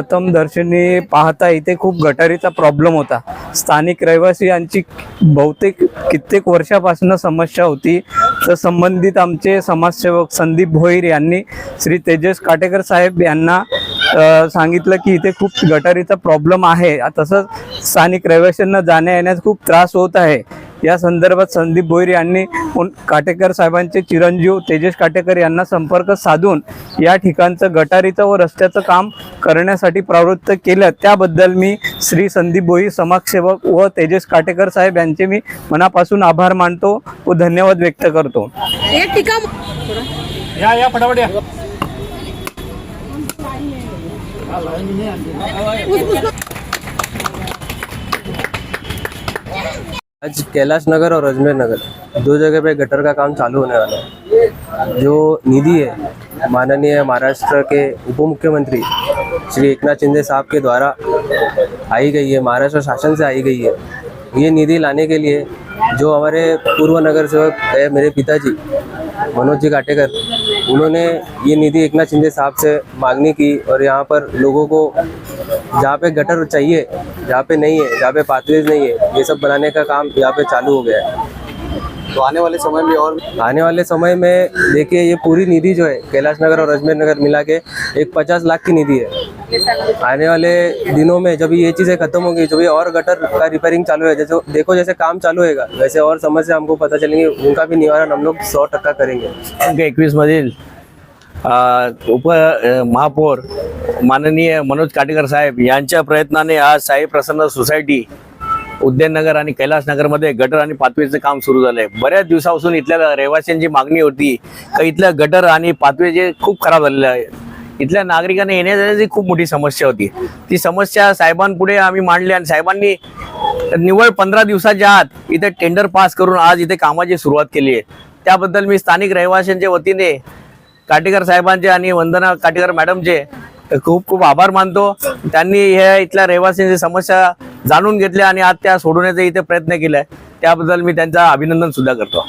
प्रथम दर्शनी पाहता इथे खूप गटारीचा प्रॉब्लेम होता. स्थानिक रहिवासी बहुतेक कित्येक वर्षापासून समस्या होती. तर संबंधित आमचे समाजसेवक संदीप भोईर यांनी श्री तेजस काटेकर साहेब यांना सांगितलं की इथे खूप गटारीचा प्रॉब्लेम आहे. तसंच स्थानिक रहिवाशांना जाण्या येण्यास खूप त्रास होत आहे. या संदर्भात संदीप भोईर यांनी काटेकर साहेबांचे चिरंजीव तेजस काटेकर यांना संपर्क साधून या ठिकाणचं गटारीचं व रस्त्याचं काम करण्यासाठी प्रवृत्त केलं. त्याबद्दल मी श्री संदीप भोईर समाजसेवक व तेजस काटेकर साहेब यांचे मी मनापासून आभार मानतो व धन्यवाद व्यक्त करतो. या या फटाफट या. आज कैलाश नगर और अजमेर नगर दो जगह पे गटर का काम चालू होने वाला है। जो निधि है माननीय महाराष्ट्र के उप मुख्यमंत्री श्री एकनाथ शिंदे साहब के द्वारा आई गई है महाराष्ट्र शासन से आई गई है। ये निधि लाने के लिए जो हमारे पूर्व नगर सेवक है मेरे पिताजी मनोज जी काटेकर उन्होंने ये निधि एकनाथ शिंदे साहब से मांगनी की और यहाँ पर लोगों को जहाँ पे गटर चाहिए जहाँ पे नहीं है जहाँ पे पाथवेज नहीं है ये सब बनाने का काम यहाँ पे चालू हो गया है। तो आने वाले समय में और आने वाले समय में देखिए ये पूरी निधि जो है कैलाश नगर और अजमेर नगर मिला के एक पचास लाख की निधि है। आने वाले दिनों में जब ये चीज़ें खत्म होंगी जब ये और गटर का रिपेयरिंग चालू है जैसे देखो जैसे काम चालू होएगा वैसे और समस्या हमको पता चलेंगी उनका भी निवारण हम लोग सौ टक्का करेंगे। अंक एकवीस मधील उप महापौर माननीय मनोज काटेकर साहेब यांच्या प्रयत्नाने आज साई प्रसन्न सोसायटी उद्याननगर आणि कैलासनगरमध्ये गटर आणि पातळीचं काम सुरू झालंय. बऱ्याच दिवसापासून इथल्या रहिवाशांची मागणी होती का इथल्या गटर आणि पातळी जे खूप खराब झालेले आहे इथल्या नागरिकांना येण्या जाण्याची खूप मोठी समस्या होती. ती समस्या साहेबांपुढे आम्ही मांडली आणि साहेबांनी निव्वळ पंधरा दिवसाच्या आत इथे टेंडर पास करून आज इथे कामाची सुरुवात केली आहे. त्याबद्दल मी स्थानिक रहिवाशांच्या वतीने काटेकर साहेबांचे आणि वंदना काटेकर मॅडमचे खूप खूप आभार मानतो. त्यांनी ह्या इथल्या रहिवाशांची समस्या जाणून घेतल्या आणि आज त्या सोडवण्याचा इथे प्रयत्न केलाय. त्याबद्दल मी त्यांचा अभिनंदन सुद्धा करतो.